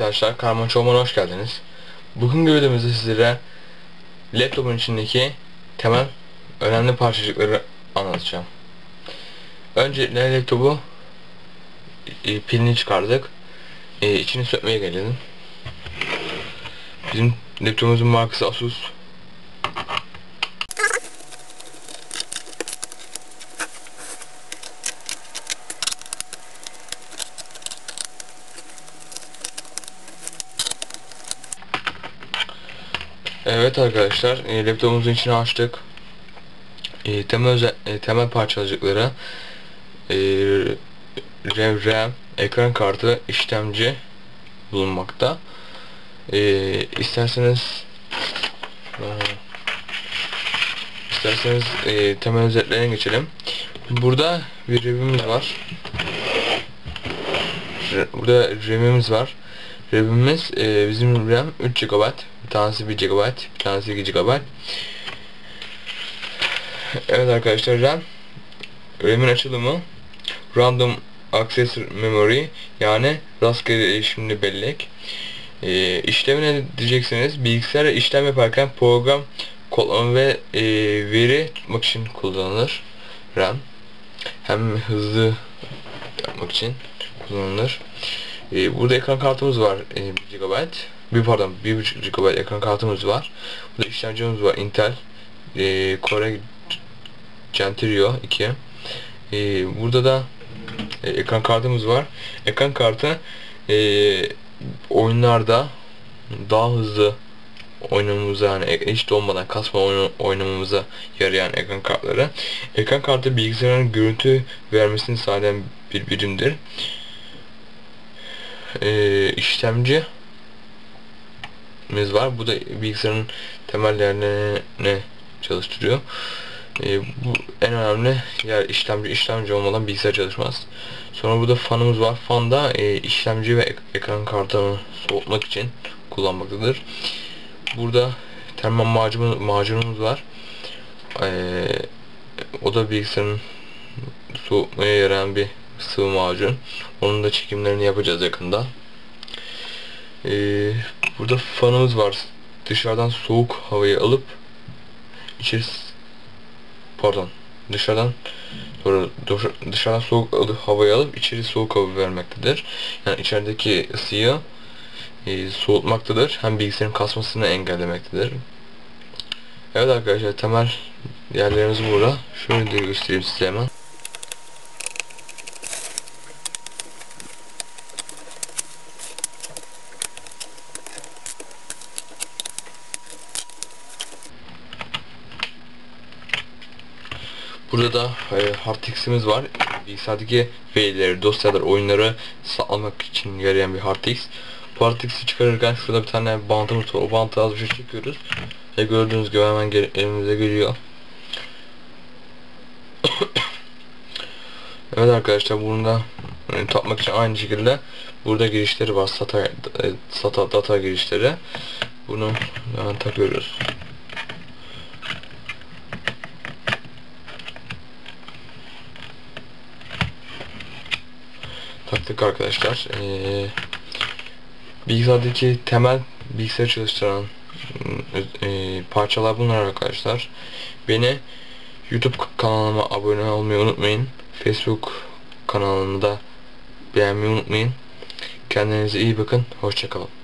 arkadaşlar, Karman Çoğman'a hoş geldiniz. Bugünkü videomuzda sizlere laptopun içindeki temel önemli parçacıkları anlatacağım. Öncelikle laptopu e, pilini çıkardık. E, içini sökmeye gelelim. Bizim laptopumuzun markası Asus. Evet arkadaşlar, e, laptopumuzun içini açtık. E, temel özel, e, temel parçacıkları e, RAM, RAM, ekran kartı, işlemci bulunmakta. E, isterseniz isterseniz e, temel özetlerine geçelim. Burada bir RAM'imiz var. Burada RAM'imiz var. RAM'imiz e, bizim RAM 3 GB, bir tanesi 1 GB, bir tanesi 2 GB. Evet arkadaşlar RAM RAM'in açılımı Random Access Memory yani rastgele erişimli bellek. E, işlemi ne diyeceksiniz? Bilgisayara işlem yaparken program kodlama ve e, veri tutmak için kullanılır RAM. Hem hızlı yapmak için kullanılır. Ee, burada ekran kartımız var e, 1 GB. Bir pardon 1.5 GB ekran kartımız var. Burada işlemcimiz var Intel e, Core Centrio 2. E, burada da e, ekran kartımız var. Ekran kartı e, oyunlarda daha hızlı oynamamıza yani hiç dolmadan kasma oynamamıza yarayan ekran kartları. Ekran kartı bilgisayarın görüntü vermesini sağlayan bir birimdir e, işlemci var. Bu da bilgisayarın temellerini çalıştırıyor. E, bu en önemli yer işlemci işlemci olmadan bilgisayar çalışmaz. Sonra burada fanımız var. Fan da e, işlemci ve ek ekran kartını soğutmak için kullanmaktadır. Burada termal macun, macunumuz var. E, o da bilgisayarın soğutmaya yarayan bir sıvı macun. Onun da çekimlerini yapacağız yakında. Ee, burada fanımız var. Dışarıdan soğuk havayı alıp içeri pardon dışarıdan doğru dışarıdan soğuk havayı alıp içeri soğuk hava vermektedir. Yani içerideki ısıyı e, soğutmaktadır. Hem bilgisayarın kasmasını engellemektedir. Evet arkadaşlar temel yerlerimiz burada. Şöyle de göstereyim size hemen. Burada da e, harddisk'imiz var. Bilgisayardaki verileri, dosyaları, oyunları almak için yarayan bir harddisk. Bu harddisk'i çıkarırken şurada bir tane bantımız var. O bantı az bir şey çekiyoruz. Ve gördüğünüz gibi hemen elimize geliyor. evet arkadaşlar bunu da yani, takmak için aynı şekilde burada girişleri var. SATA, e, SATA data girişleri. Bunu yani, takıyoruz. Taktık arkadaşlar. Ee, bilgisayardaki temel bilgisayar çalıştıran e, parçalar bunlar arkadaşlar. Beni YouTube kanalıma abone olmayı unutmayın. Facebook kanalımda beğenmeyi unutmayın. Kendinize iyi bakın. Hoşçakalın.